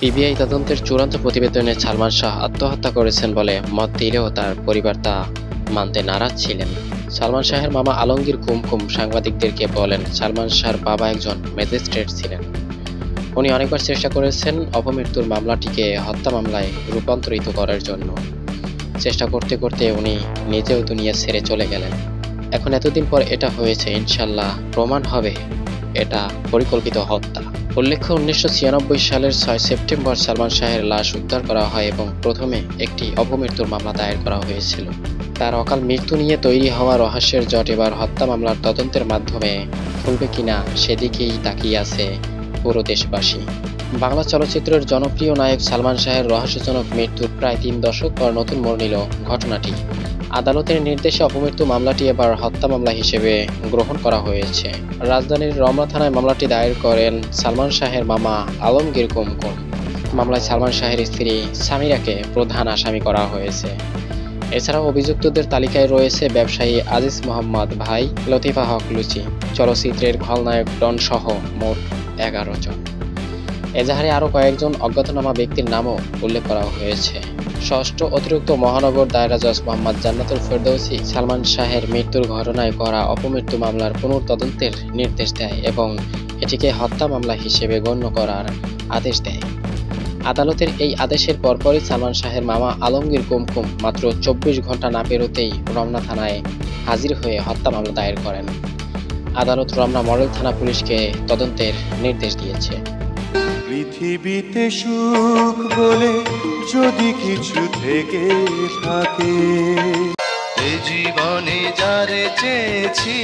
PBI তদন্তের চূড়ান্ত প্রতিবেদনে সালমান শাহ আত্মহত্যা করেছেন বলে মত দিলেও তার পরিবার তা মানতে নারাজ ছিলেন। সালমান শাহের মামা আলমগীর কুমকুম সাংবাদিকদেরকে বলেন, সালমান শাহর বাবা একজন ম্যাজিস্ট্রেট ছিলেন। উনি অনেকবার চেষ্টা করেছেন অপমৃত্যুর মামলাটিকে হত্যা মামলায় রূপান্তরিত করার জন্য। চেষ্টা করতে করতে উনি নিজেও দুনিয়া ছেড়ে চলে গেলেন। এখন এতদিন পর এটা হয়েছে, ইনশাল্লাহ প্রমাণ হবে। এটা পরিকল্পিত হত্যা। উল্লেখ্য, উনিশশো ছিয়ানব্বই সালের ছয় সেপ্টেম্বর সালমান শাহের লাশ উদ্ধার করা হয় এবং প্রথমে একটি অপমৃত্যুর মামলা দায়ের করা হয়েছিল। তার অকাল মৃত্যু নিয়ে তৈরি হওয়া রহস্যের জট এবার হত্যা মামলার তদন্তের মাধ্যমে খুলবে কিনা সেদিকেই তাকিয়ে আছে পুরো দেশবাসী। বাংলা চলচ্চিত্রের জনপ্রিয় নায়ক সালমান শাহের রহস্যজনক মৃত্যুর প্রায় তিন দশক পর নতুন মোড় নিল ঘটনাটি। আদালতের নির্দেশে অপমৃত্যু মামলাটি এবার হত্যা মামলা হিসেবে গ্রহণ করা হয়েছে। রাজধানীর রমনা থানায় মামলাটি দায়ের করেন সালমান শাহের মামা আলমগীর কুমকুম। মামলায় সালমান শাহের স্ত্রী সামিরাকে প্রধান আসামি করা হয়েছে। এছাড়াও অভিযুক্তদের তালিকায় রয়েছে ব্যবসায়ী আজিজ মোহাম্মদ ভাই, লতিফা হক লুচি, চলচ্চিত্রের খলনায়ক ডন সহ মোট এগারো জন। এজাহারে আরও কয়েকজন অজ্ঞাতনামা ব্যক্তির নামও উল্লেখ করা হয়েছে। ষষ্ঠ অতিরিক্ত মহানগর দায়রা জজ মোহাম্মদ জান্নাতুল ফেরদৌসি সালমান শাহের মৃত্যুর ঘটনায় করা অপমৃত্যু মামলার পুনর্তদন্তের নির্দেশ দেয় এবং এটিকে হত্যা মামলা হিসেবে গণ্য করার আদেশ দেয়। আদালতের এই আদেশের পরপরই সালমান শাহের মামা আলমগীর কুমকুম মাত্র চব্বিশ ঘণ্টা না পেরোতেই রমনা থানায় হাজির হয়ে হত্যা মামলা দায়ের করেন। আদালত রমনা মডেল থানা পুলিশকে তদন্তের নির্দেশ দিয়েছে। পৃথিবীতে সুখ বলে যদি কিছু থেকে থাকে। জীবনে যারে চেয়েছি